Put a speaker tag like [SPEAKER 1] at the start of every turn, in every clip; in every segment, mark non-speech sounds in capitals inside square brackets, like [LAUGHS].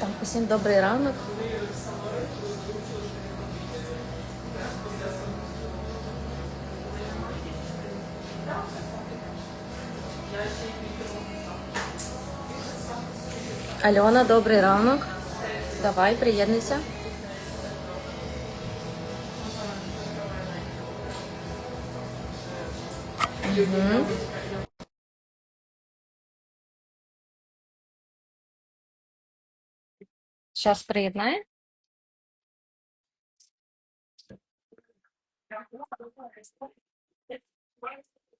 [SPEAKER 1] Так, усім добрий ранок. Альона, добрий ранок. Давай, приєднуйся. Мгм. Зараз приєднає.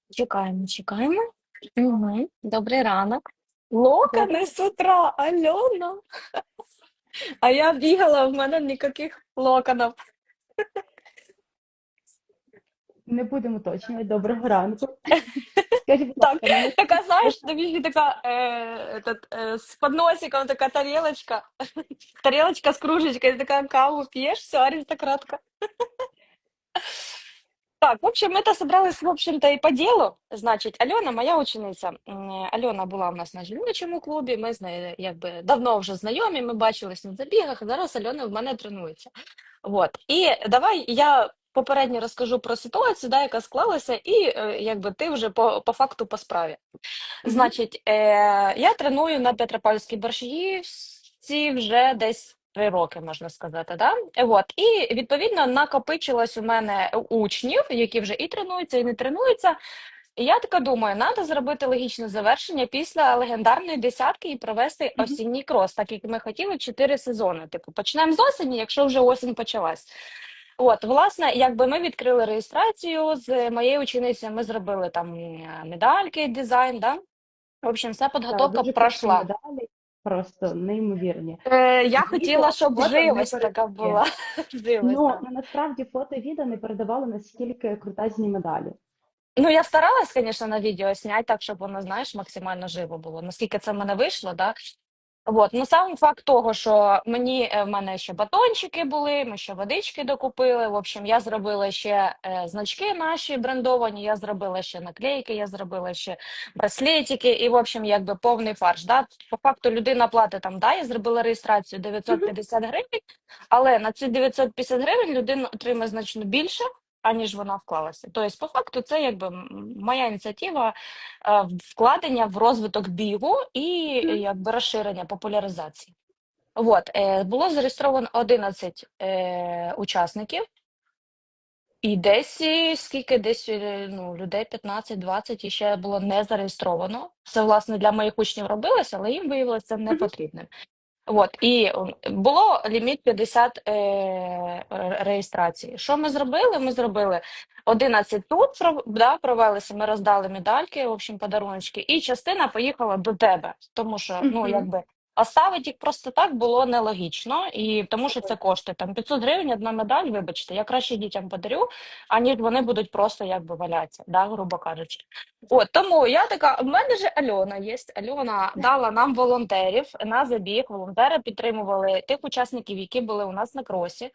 [SPEAKER 1] Чекаємо, чекаємо. Угу. Добрий ранок. Локони з утра, Альона. [LAUGHS] А я бігала, в мене ніяких локонів.
[SPEAKER 2] Не будемо уточнювати. Доброго ранку. [LAUGHS] Скажіть, будь
[SPEAKER 1] Так.
[SPEAKER 2] ласка, мене
[SPEAKER 1] Така, знаєш, тобі така е, этот, е, з подносиком така тарелочка. [LAUGHS] Тарелочка з кружечкою, така каву п'єш, все, аристократка. [LAUGHS] Так, в общем, это собралось, в общем-то, и по делу. Значить, Альона, моя учениця. М, Альона була в нас на жіночому клубі. Ми з нею якби давно вже знайомі. Ми бачились на забігах. Зараз Альона в мене тренується. Вот. І давай я попередньо розкажу про ситуацію, да, яка склалася, і е, якби ти вже по, по факту по справі. Значить, е, я треную на Петропавлівській борщівці вже десь три роки, можна сказати. Да? От. І відповідно накопичилось у мене учнів, які вже і тренуються, і не тренуються. І я така думаю, треба зробити логічне завершення після легендарної десятки і провести осінній крос, так як ми хотіли чотири сезони. Типу, почнемо з осені, якщо вже осінь почалась. От, власне, якби ми відкрили реєстрацію з моєю ученицею, ми зробили там е, медальки, дизайн, да? В общем, вся підготовка пройшла.
[SPEAKER 2] медалі, просто неймовірні.
[SPEAKER 1] Е, я хотіла, щоб живость така була. [LAUGHS]
[SPEAKER 2] Ну,
[SPEAKER 1] так.
[SPEAKER 2] ну, насправді фото і відео не передавало наскільки крутезні медалі.
[SPEAKER 1] Ну, я старалась, звісно, на відео зняти так, щоб воно, знаєш, максимально живо було. Наскільки це в мене вийшло, да? От, ну сам факт того, що мені е, в мене ще батончики були, ми ще водички докупили. В общем, я зробила ще е, значки наші брендовані, я зробила ще наклейки, я зробила ще браслетики, і в общем, якби повний фарш. Да? По факту людина платить там, да, я зробила реєстрацію 950 гривень, але на ці 950 гривень людина отримає значно більше. Аніж вона вклалася. Тобто, по факту, це якби моя ініціатива е, вкладення в розвиток бігу і якби розширення популяризації. От, е, було зареєстровано 11 е, учасників, і десь скільки десь ну, людей 15-20 і ще було не зареєстровано. Це, власне, для моїх учнів робилося, але їм виявилося це не потрібним. От, і було ліміт 50 е, реєстрацій. Що ми зробили? Ми зробили 11 тут, да, провелися, ми роздали медальки, в общем, подарунки, і частина поїхала до тебе, тому що, ну,
[SPEAKER 2] Мгм.
[SPEAKER 1] Якби, оставити їх просто так було нелогічно, і тому що це коштує. Там 500 гривень одна медаль, вибачте, я краще дітям подарю, аніж вони будуть просто якби валятися, да, грубо кажучи. От тому я така, в мене же Альона є. Альона дала нам волонтерів на забіг. Волонтери підтримували тих учасників, які були у нас на кросі.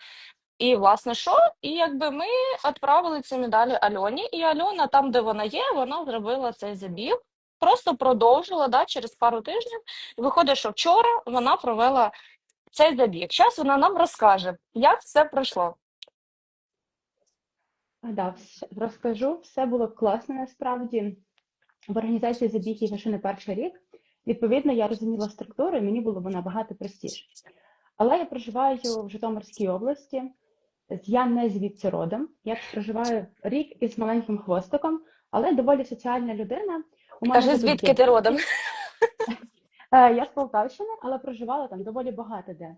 [SPEAKER 1] І власне що? І якби ми відправили ці медалі Альоні, і Альона, там, де вона є, вона зробила цей забіг. Просто продовжила да, через пару тижнів. І виходить, що вчора вона провела цей забіг. Зараз вона нам розкаже, як все пройшло.
[SPEAKER 2] Да, розкажу, все було класно насправді. В організації забігів вже не перший рік. Відповідно, я розуміла структуру, і мені було б набагато простіше. Але я проживаю в Житомирській області. Я не звідси родом. Я проживаю рік із маленьким хвостиком, але доволі соціальна людина.
[SPEAKER 1] Кажи, звідки ти родом? [LAUGHS]
[SPEAKER 2] Е, Я з Полтавщини, але проживала там доволі багато де.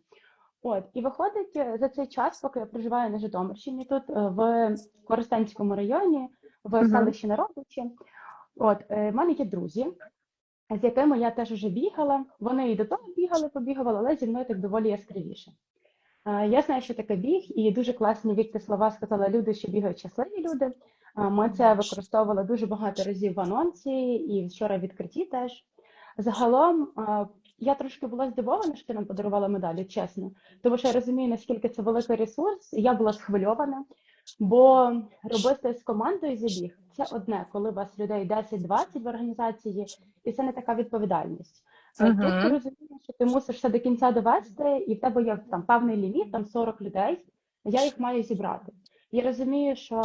[SPEAKER 2] От, і виходить е, за цей час, поки я проживаю на Житомирщині, тут е, в Коростенському районі, в селищі Народичі. От, в мене є друзі, з якими я теж вже бігала. Вони і до того бігали, побігували, але зі мною так доволі яскравіше. Я знаю, що таке біг, і дуже класні Вікти слова сказала люди, що бігають щасливі люди. Ми це використовували дуже багато разів в анонсі і вчора в відкритті теж. Загалом я трошки була здивована, що ти нам подарувала медалі, чесно, тому що я розумію, наскільки це великий ресурс. і Я була схвильована, бо робити з командою забіг це одне, коли у вас людей 10-20 в організації, і це не така відповідальність. Е,
[SPEAKER 1] Мгм.
[SPEAKER 2] Тут ти розумієш, що ти мусиш все до кінця довести, і в тебе є там певний ліміт, там 40 людей. Я їх маю зібрати. Я розумію, що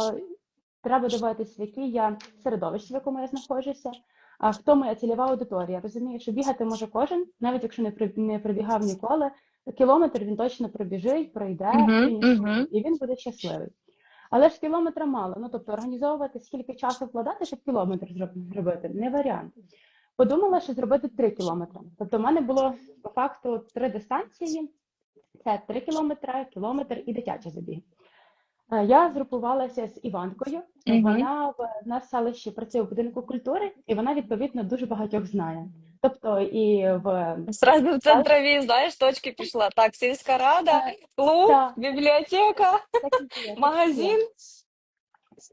[SPEAKER 2] треба дивитися, в якій я середовищі, в якому я знаходжуся, а хто моя цільова аудиторія. Розумію, що бігати може кожен, навіть якщо не не пробігав ніколи. Кілометр він точно пробіжить, пройде
[SPEAKER 1] Мгм,
[SPEAKER 2] фінішує,
[SPEAKER 1] мгм.
[SPEAKER 2] і він буде щасливий. Але ж кілометра мало. Ну тобто організовувати скільки часу вкладати, щоб кілометр зроб- зробити, не варіант. Подумала, що зробити 3 кілометри. Тобто, в мене було по факту три дистанції: це 3 кілометри, кілометр і дитячий забіг. Е, Я згрупувалася з Іванкою.
[SPEAKER 1] Мгм.
[SPEAKER 2] Вона в нас в селищі працює в будинку культури, і вона відповідно дуже багатьох знає. Тобто і в
[SPEAKER 1] Сразу в центрові, знаєш, точки пішла. Так, сільська рада, клуб,
[SPEAKER 2] да.
[SPEAKER 1] бібліотека,
[SPEAKER 2] так і є, так і є.
[SPEAKER 1] магазин.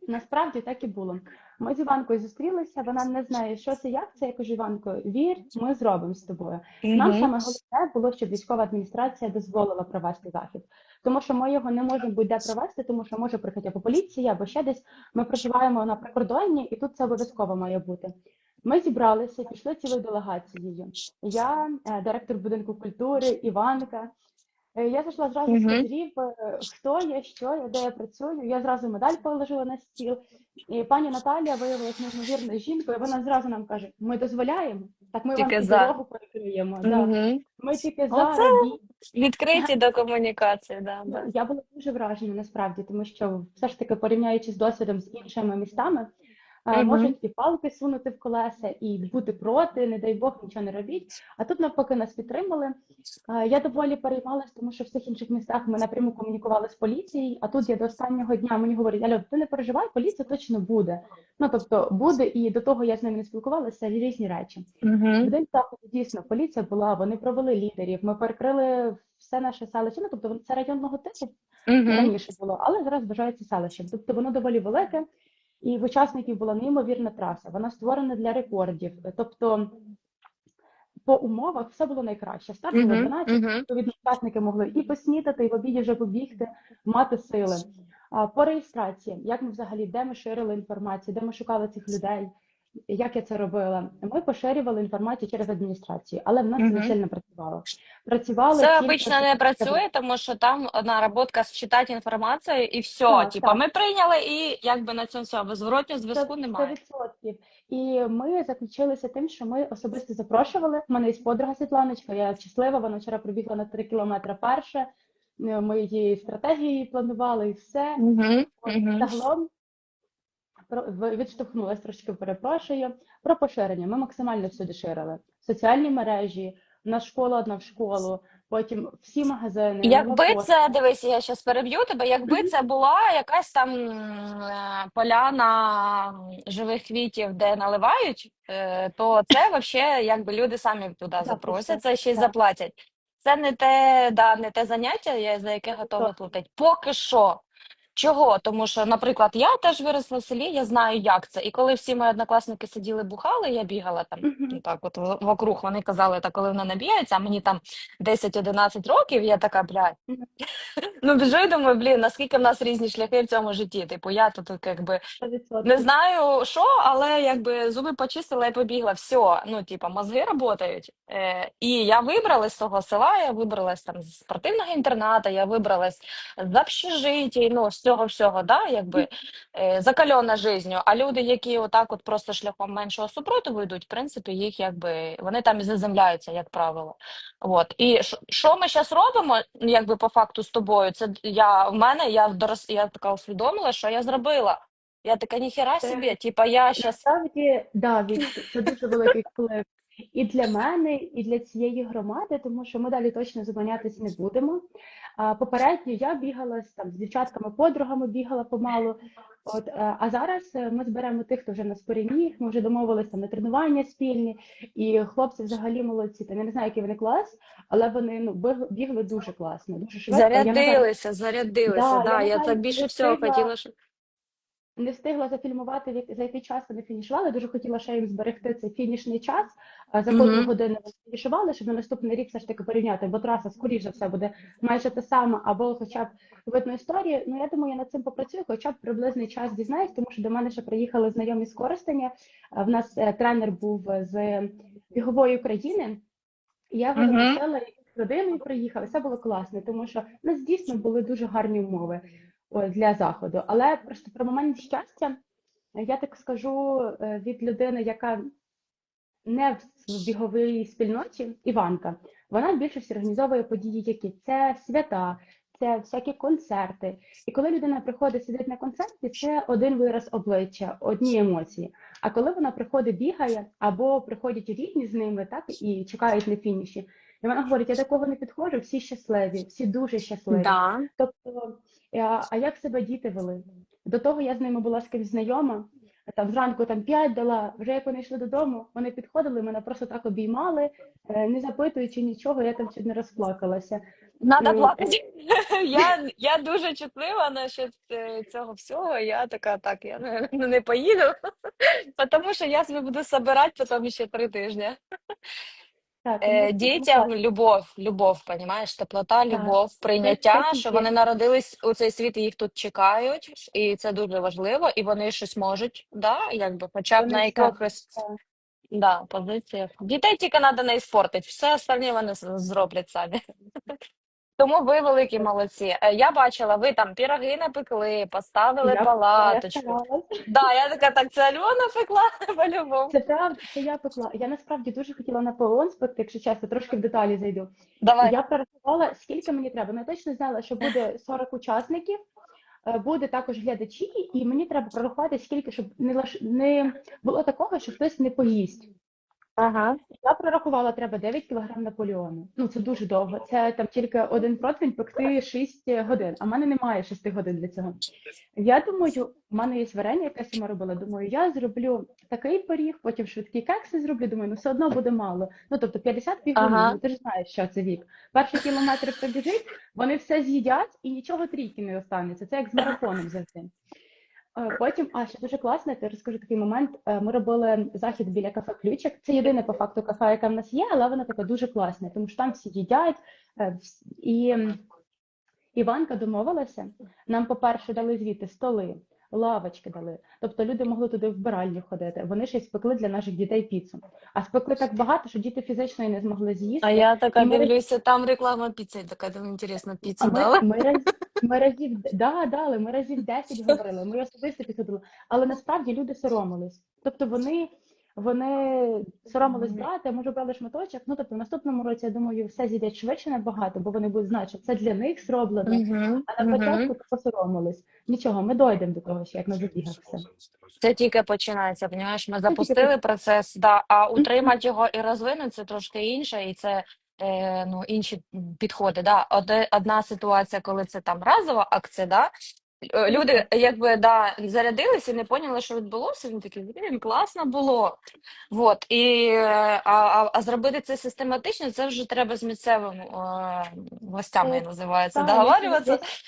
[SPEAKER 2] Насправді так і було. Ми з Іванкою зустрілися. Вона не знає, що це, як це. Я кажу, Іванко, вір, ми зробимо з тобою. Нам саме головне було, щоб військова адміністрація дозволила провести захід, тому що ми його не можемо будь-де провести, тому що може приїхати або поліція, або ще десь. Ми проживаємо на прикордонні, і тут це обов'язково має бути. Ми зібралися, пішли цілою делегацією. Я, е, директор будинку культури, Іванка. Е, Я зайшла зразу з кадрів, е, хто я, що я, де я працюю. Я зразу медаль положила на стіл. І пані Наталія виявилася неймовірною жінкою. Вона зразу нам каже: ми дозволяємо, так ми
[SPEAKER 1] Тільки
[SPEAKER 2] вам
[SPEAKER 1] за.
[SPEAKER 2] дорогу перекриємо. Да. Ми тільки за.
[SPEAKER 1] Відкриті [LAUGHS] до комунікації, да, да.
[SPEAKER 2] Я була дуже вражена насправді, тому що все ж таки порівняючи з досвідом з іншими містами,
[SPEAKER 1] Мгм.
[SPEAKER 2] можуть і палки сунути в колеса, і бути проти, не дай Бог, нічого не робіть. А тут навпаки нас підтримали. Е, Я доволі переймалась, тому що в всіх інших містах ми напряму комунікували з поліцією, а тут я до останнього дня мені говорять, Альо, ти не переживай, поліція точно буде. Ну тобто буде, і до того я з ними не спілкувалася, різні речі. В
[SPEAKER 1] Мгм.
[SPEAKER 2] день заходу дійсно поліція була, вони провели лідерів, ми перекрили все наше селище. Ну тобто це районного типу
[SPEAKER 1] Мгм.
[SPEAKER 2] раніше було, але зараз вважається селищем. Тобто воно доволі велике, і в учасників була неймовірна траса. Вона створена для рекордів. Тобто по умовах все було найкраще. Старт
[SPEAKER 1] Мгм.
[SPEAKER 2] 12,
[SPEAKER 1] Мгм.
[SPEAKER 2] відповідно, учасники могли і поснідати, і в обіді вже побігти, мати сили. По реєстрації, як ми взагалі, де ми ширили інформацію, де ми шукали цих людей, як я це робила? Ми поширювали інформацію через адміністрацію, але в нас
[SPEAKER 1] Мгм.
[SPEAKER 2] не сильно працювало. Працювало
[SPEAKER 1] Це
[SPEAKER 2] тільки
[SPEAKER 1] обично не працює, тому що там наработка считати інформацію і все.
[SPEAKER 2] Так,
[SPEAKER 1] Типа,
[SPEAKER 2] так.
[SPEAKER 1] ми прийняли і якби на цьому все. Зворотнього зв'язку немає.
[SPEAKER 2] 100%. І ми заключилися тим, що ми особисто запрошували. У мене є подруга Світланочка, я щаслива, вона вчора пробігла на 3 кілометри перше. Ми її стратегії планували і все. От,
[SPEAKER 1] Мгм.
[SPEAKER 2] Загалом про- в- відштовхнулась трошки, перепрошую. Про поширення. Ми максимально всюди ширили. Соціальні мережі, в нас школа одна в школу, потім всі магазини.
[SPEAKER 1] Якби це, дивись, я зараз переб'ю тебе, якби це була якась там е, поляна живих квітів, де наливають, е, то це взагалі якби люди самі туди запросять,
[SPEAKER 2] це
[SPEAKER 1] ще й заплатять. Це не те, да, не те заняття, я- за яке готова платити. Поки що. Чого? Тому що, наприклад, я теж виросла в селі, я знаю, як це. І коли всі мої однокласники сиділи, бухали, я бігала там
[SPEAKER 2] Мгм.
[SPEAKER 1] ну, так, от вокруг. Вони казали, так, коли вони набігаються, а мені там 10-11 років, я така, блядь.
[SPEAKER 2] Мгм. [LAUGHS]
[SPEAKER 1] Ну, біжу і думаю, блін, наскільки в нас різні шляхи в цьому житті. Типу, я тут якби не знаю що, але якби зуби почистила і побігла. Все, ну, типу, мозги працюють. Е, і я вибралась з того села, я вибралась там з спортивного інтерната, я вибралась з общежитій, ну, цього всього, да, якби е, закальона життю. А люди, які отак от просто шляхом меншого супротиву йдуть, в принципі, їх якби вони там і заземляються, як правило. От. І що ми зараз робимо, якби по факту з тобою, це я в мене, я дорос, я така усвідомила, що я зробила. Я така, ніхера собі, типа я щас
[SPEAKER 2] Насправді, да, від це дуже великий вплив і для мене, і для цієї громади, тому що ми далі точно зупинятися не будемо. А попередньо я бігала з там з дівчатками, подругами бігала помалу. От е, а зараз е, ми зберемо тих, хто вже нас переміг. Ми вже домовилися там на тренування спільні, і хлопці взагалі молодці. Там я не знаю, який вони клас, але вони ну бігли, дуже класно, дуже швидко. Я
[SPEAKER 1] зарядилися, зарядилися.
[SPEAKER 2] Да,
[SPEAKER 1] Да,
[SPEAKER 2] я
[SPEAKER 1] я це більше всього хотіла, щоб
[SPEAKER 2] не встигла зафільмувати, за який час вони фінішували. Дуже хотіла ще їм зберегти цей фінішний час. А За
[SPEAKER 1] Мгм.
[SPEAKER 2] котру годину вони фінішували, щоб на наступний рік все ж таки порівняти, бо траса скоріше все буде майже та сама, або хоча б видно історію. Ну я думаю, я над цим попрацюю, хоча б приблизний час дізнаюсь, тому що до мене ще приїхали знайомі з Коростеня. А В нас е, тренер був з бігової України. Я його
[SPEAKER 1] Мгм.
[SPEAKER 2] запустила, і з родиною приїхала, все було класно, тому що в нас дійсно були дуже гарні умови для заходу. Але просто про момент щастя, я так скажу е, від людини, яка не в біговій спільноті, Іванка, вона більшість організовує події, які це свята, це всякі концерти. І коли людина приходить сидить на концерті, це один вираз обличчя, одні емоції. А коли вона приходить, бігає, або приходять рідні з ними, так і чекають на фініші, і вона говорить: я такого не підходжу, всі щасливі, всі дуже щасливі.
[SPEAKER 1] Да.
[SPEAKER 2] Тобто, а, а як себе діти вели? До того я з ними була з кимось знайома, там зранку там п'ять дала, вже як вони йшли додому, вони підходили, мене просто так обіймали, е, не запитуючи нічого, я там чуть не розплакалася.
[SPEAKER 1] Надо
[SPEAKER 2] Ну,
[SPEAKER 1] плакати. [LAUGHS] Я, я дуже чутлива насчет е, цього всього. Я така, так, я не, не поїду, [LAUGHS] тому що я собі буду собирати потім ще три тижні.
[SPEAKER 2] Так,
[SPEAKER 1] Е, Дітям любов, любов, понімаєш, теплота,
[SPEAKER 2] Так.
[SPEAKER 1] любов, прийняття,
[SPEAKER 2] це
[SPEAKER 1] що вони народились у цей світ і їх тут чекають, і це дуже важливо, і вони щось можуть, да, якби, хоча б
[SPEAKER 2] Вони
[SPEAKER 1] на якихось
[SPEAKER 2] так.
[SPEAKER 1] да, позиціях. Дітей тільки треба не іспортити, все остальне вони з- зроблять самі. Тому ви великі молодці. Е, Я бачила, ви там піроги напекли, поставили
[SPEAKER 2] Я, я
[SPEAKER 1] палаточку.
[SPEAKER 2] старалась.
[SPEAKER 1] Да, я така, так це Альона пекла [LAUGHS] по-любому.
[SPEAKER 2] Це правда, це я пекла. Я насправді дуже хотіла Наполеон спекти, якщо чесно, трошки в деталі зайду.
[SPEAKER 1] Давай.
[SPEAKER 2] Я прорахувала, скільки мені треба. Ну, я точно знала, що буде 40 учасників, е, буде також глядачі, і мені треба прорахувати, скільки, щоб не лиш... не було такого, що хтось не поїсть.
[SPEAKER 1] Ага.
[SPEAKER 2] Я прорахувала, треба 9 кг Наполеону. Ну, це дуже довго. Це там тільки один противень пекти 6 годин, а в мене немає 6 годин для цього. Я думаю, в мене є варення, яке сама робила. Думаю, я зроблю такий пиріг, потім швидкі кекси зроблю. Думаю, ну все одно буде мало. Ну тобто 50 півгодини,
[SPEAKER 1] Ага.
[SPEAKER 2] ти ж знаєш, що це вік. Перший кілометр прибіжить, вони все з'їдять і нічого трійки не останеться. Це як з марафоном завжди. Е, Потім, а ще дуже класно, я тобі розкажу такий момент. Е, Ми робили захід біля кафе Ключик. Це єдине по факту кафе, яке в нас є, але воно таке дуже класне, тому що там всі їдять. е, І Іванка домовилася. Нам, по-перше, дали звідти столи, лавочки дали. Тобто люди могли туди в вбиральню ходити. Вони ще й спекли для наших дітей піцу. А спекли так багато, що діти фізично і не змогли з'їсти.
[SPEAKER 1] А я така
[SPEAKER 2] І ми-
[SPEAKER 1] дивлюся, там реклама піци, така там інтересна
[SPEAKER 2] А
[SPEAKER 1] піцу
[SPEAKER 2] ми,
[SPEAKER 1] дала.
[SPEAKER 2] ми, раз, ми разів да, дали, ми разів 10 говорили, ми особисто підходили. Але насправді люди соромились. Тобто вони, вони соромились брати, а може брали шматочок. Ну тобто в наступному році, я думаю, все з'їдять швидше набагато, бо вони будуть знати, що це для них зроблено. А на початку посоромились. Нічого, ми дойдемо до того, що як на забігах все.
[SPEAKER 1] Це тільки починається, понімаєш? Ми запустили процес, да, а утримати його і розвинути це трошки інше, і це е, ну, інші підходи. Да. Одна ситуація, коли це там разова акція, да. е, Люди якби да, зарядились і не поняли, що відбулося. Вони такі, блін, класно було. Вот. І, е, а, а, а зробити це систематично, це вже треба з місцевими е, властями,
[SPEAKER 2] Е,
[SPEAKER 1] називається,
[SPEAKER 2] Та, я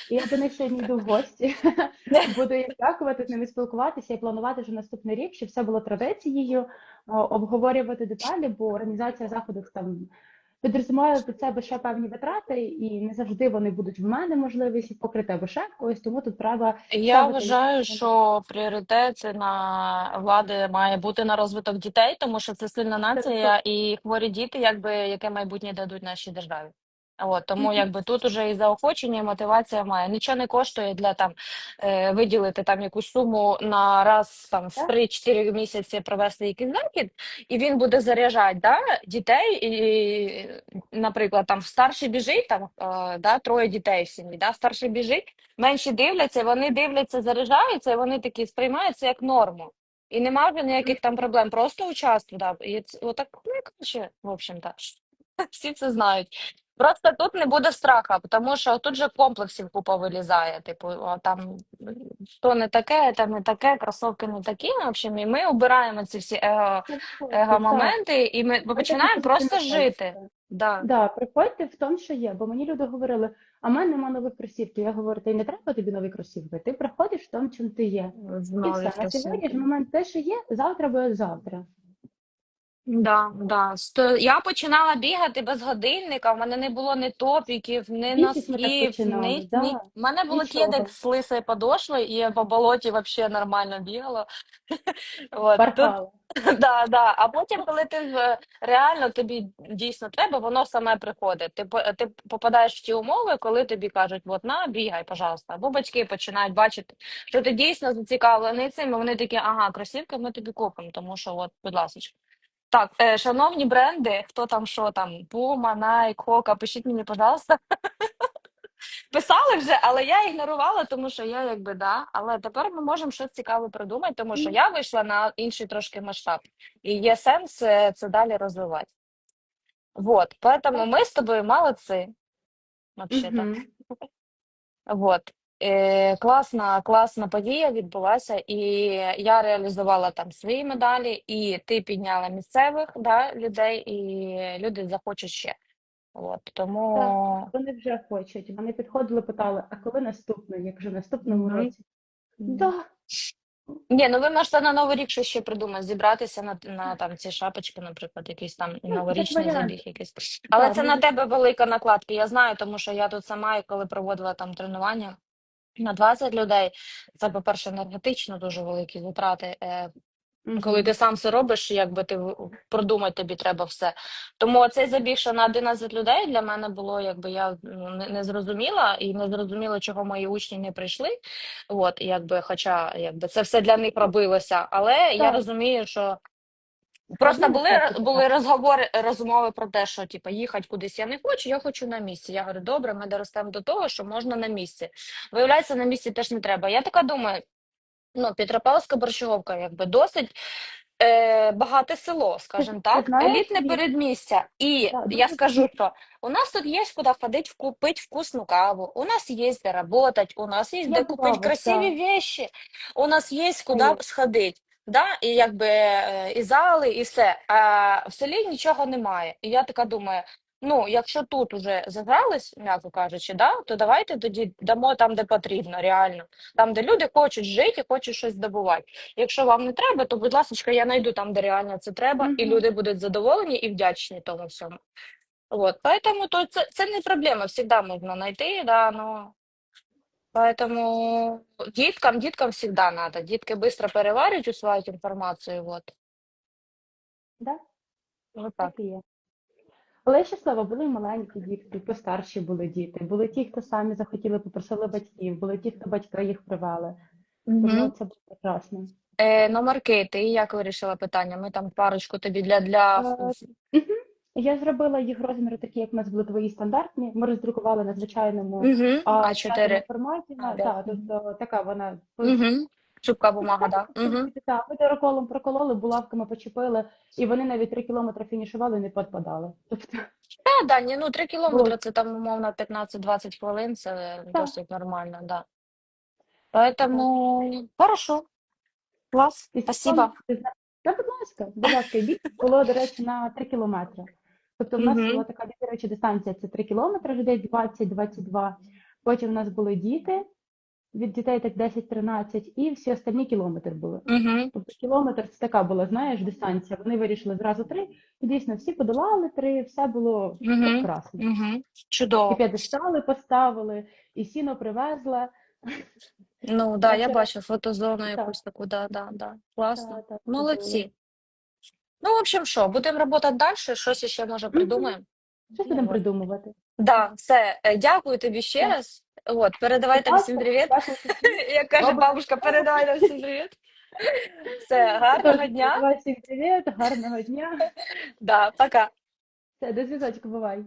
[SPEAKER 2] Я до них сьогодні йду в гості. [LAUGHS] Буду їм дякувати, з ними спілкуватися і планувати вже наступний рік, щоб все було традицією, обговорювати деталі, бо організація заходу там підрозуміє під себе ще певні витрати, і не завжди вони будуть в мене можливість покрити або ще когось, тому тут треба
[SPEAKER 1] Я вважаю, що пріоритет це на влади має бути на розвиток дітей, тому що це сильна нація, і хворі діти, якби яке майбутнє дадуть нашій державі. От тому,
[SPEAKER 2] Мгм.
[SPEAKER 1] якби тут уже і заохочення, і мотивація має. Нічого не коштує для там е, виділити там якусь суму на раз там в
[SPEAKER 2] Так.
[SPEAKER 1] 3-4 місяці провести якийсь захід, і він буде заряджати да, дітей. І, наприклад, там старший біжить, там е, да, троє дітей в сім'ї, да, старший біжить менші дивляться, вони дивляться, заряджаються, і вони такі сприймають це як норму. І нема вже ніяких там проблем, просто участвуй. Да. І отак, ну, і коротше, в общем-то, [LAUGHS] всі це знають. Просто тут не буде страха, тому що тут же комплексів купа вилізає. Типу, там то не таке, там не таке, кросовки не такі. В общем, і ми обираємо ці всі его, его моменти, і ми починаємо просто жити. Да.
[SPEAKER 2] Да, приходьте в тому, що є, бо мені люди говорили, а в мене нема нових кросівків. Я говорю, й не треба тобі нові кросівки. Ти приходиш в тому, чим ти є. І все. На сьогодні ж момент те, що є, завтра буде завтра.
[SPEAKER 1] Да, да. Сто- Я починала бігати без годинника, в мене не було ні топіків, ні
[SPEAKER 2] ми так
[SPEAKER 1] носків,
[SPEAKER 2] починали,
[SPEAKER 1] ні,
[SPEAKER 2] да,
[SPEAKER 1] ні. У мене було
[SPEAKER 2] нічого.
[SPEAKER 1] кедик з лисою подошвою, і я по болоті взагалі нормально бігала. [LAUGHS] От. Тут. [LAUGHS] Да, да. А потім, коли ти в- реально тобі дійсно треба, воно саме приходить. Ти, по- ти попадаєш в ті умови, коли тобі кажуть, от на, бігай, пожалуйста. Або батьки починають бачити, що ти дійсно зацікавлений цим, і вони такі, ага, кросівки ми тобі купимо, тому що, от, будь ласка. Так, е, шановні бренди, хто там що там, Puma, Nike, Hoka, пишіть мені, пожалуйста. [LAUGHS] Писали вже, але я ігнорувала, тому що я якби да. Але тепер ми можемо щось цікаве придумати, тому що я вийшла на інший трошки масштаб, і є сенс е, це далі розвивати. Вот, поэтому ми з тобою молодці, вообще-то.
[SPEAKER 2] Мгм.
[SPEAKER 1] Вот. Е, класна, класна подія відбулася, і я реалізувала там свої медалі, і ти підняла місцевих да, людей, і люди захочуть ще. От, тому
[SPEAKER 2] Так, вони вже хочуть. Вони підходили, питали, а коли наступний? Я кажу, наступному
[SPEAKER 1] Мгм.
[SPEAKER 2] році. Да.
[SPEAKER 1] Ні, ну ви можете на Новий рік щось ще придумати, зібратися на, на там ці шапочки, наприклад, якийсь там
[SPEAKER 2] Ну,
[SPEAKER 1] новорічний забіг якийсь. Але
[SPEAKER 2] Так,
[SPEAKER 1] це на тебе велика накладка. Я знаю, тому що я тут сама, коли проводила там тренування на 20 людей, це, по-перше, енергетично дуже великі затрати. Е, коли ти сам все робиш, якби ти продумати тобі треба все. Тому цей забіг на 11 людей для мене було, якби я ну, не, не зрозуміла і не зрозуміла, чого мої учні не прийшли. От, якби, хоча якби це все для них робилося. Але я розумію, що просто були, були розговори, розмови про те, що типу, їхати кудись я не хочу, я хочу на місці. Я говорю, добре, ми доростемо до того, що можна на місці. Виявляється, на місці теж не треба. Я така думаю. Ну, Петропавловська Борщаговка, якби досить е, багате село, скажімо так, елітне
[SPEAKER 2] Лі-
[SPEAKER 1] передмістя. І
[SPEAKER 2] Так,
[SPEAKER 1] я скажу, що у нас тут є куди ходити купити вкусну каву, у нас є де работать, у нас є де купити красиві вещи, у нас є куди сходити. Да? І якби е, і зали, і все. А в селі нічого немає. І я така думаю, ну, якщо тут уже зажались, м'яко кажучи, да, то давайте тоді дамо там, де потрібно, реально. Там, де люди хочуть жити хочуть щось здобувати. Якщо вам не треба, то, будь ласка, я знайду там, де реально це треба, і люди будуть задоволені і вдячні тому всьому. Вот, поэтому то це, це не проблема, всегда можна знайти, да, но поэтому діткам, діткам всегда надо. Дітки быстро переварюють, усваивают інформацію, вот.
[SPEAKER 2] Да,
[SPEAKER 1] Вот
[SPEAKER 2] так
[SPEAKER 1] так.
[SPEAKER 2] і є. Але я щаслива, були і маленькі дітки, постарші були діти, були ті, хто самі захотіли, попросили батьків, були ті, хто батьки їх привели. Тому
[SPEAKER 1] Угу.
[SPEAKER 2] це було прекрасно.
[SPEAKER 1] Е, номерки, ти як вирішила питання? Ми там парочку тобі для, для...
[SPEAKER 2] Е, Мгм. Я зробила їх розміри такі, як в нас були твої стандартні. Ми роздрукували на звичайному
[SPEAKER 1] Угу.
[SPEAKER 2] а
[SPEAKER 1] А4.
[SPEAKER 2] форматі.
[SPEAKER 1] А, да.
[SPEAKER 2] тобто така вона
[SPEAKER 1] Угу. Шибка бумага, да. Угу.
[SPEAKER 2] Так, ми дороколом прокололи, булавками почепили, і вони навіть три кілометри фінішували і не підпадали. Тобто,
[SPEAKER 1] Та, да, ні, ну 3 кілометри це там умовно 15-20 хвилин, це
[SPEAKER 2] Так.
[SPEAKER 1] досить нормально, да. Поэтому хорошо. Клас, спасибо.
[SPEAKER 2] Та, будь ласка, будь ласка, бік було, до речі, на 3 кілометри. Тобто в нас
[SPEAKER 1] Мгм.
[SPEAKER 2] була така віруюча дистанція, це 3 кілометри, людей 20-22. Потім в нас були діти, від дітей так 10-13, і всі останні кілометр були.
[SPEAKER 1] Угу.
[SPEAKER 2] Тобто кілометр це така була, знаєш, дистанція. Вони вирішили зразу три, і дійсно всі подолали три, все було
[SPEAKER 1] Мгм.
[SPEAKER 2] прекрасно.
[SPEAKER 1] Угу.
[SPEAKER 2] І
[SPEAKER 1] Чудово.
[SPEAKER 2] п'єдестали поставили, і сіно привезла.
[SPEAKER 1] Ну, да, я бачу фотозону
[SPEAKER 2] Так.
[SPEAKER 1] якусь таку, да, да, да. Класно.
[SPEAKER 2] Та, та, це
[SPEAKER 1] Молодці. Ну, в общем, що, будемо працювати далі, щось ще може придумаємо.
[SPEAKER 2] Що будемо придумувати.
[SPEAKER 1] Да, все, е, дякую тобі ще раз. От, передавайте
[SPEAKER 2] там
[SPEAKER 1] всім привіт. [LAUGHS] Як каже
[SPEAKER 2] Бабуся.
[SPEAKER 1] передавай передавайте всім привіт. Все, гарного дня.
[SPEAKER 2] Всім привіт, гарного дня. [LAUGHS]
[SPEAKER 1] Да, пока.
[SPEAKER 2] Все, до зв'язочку, бувай.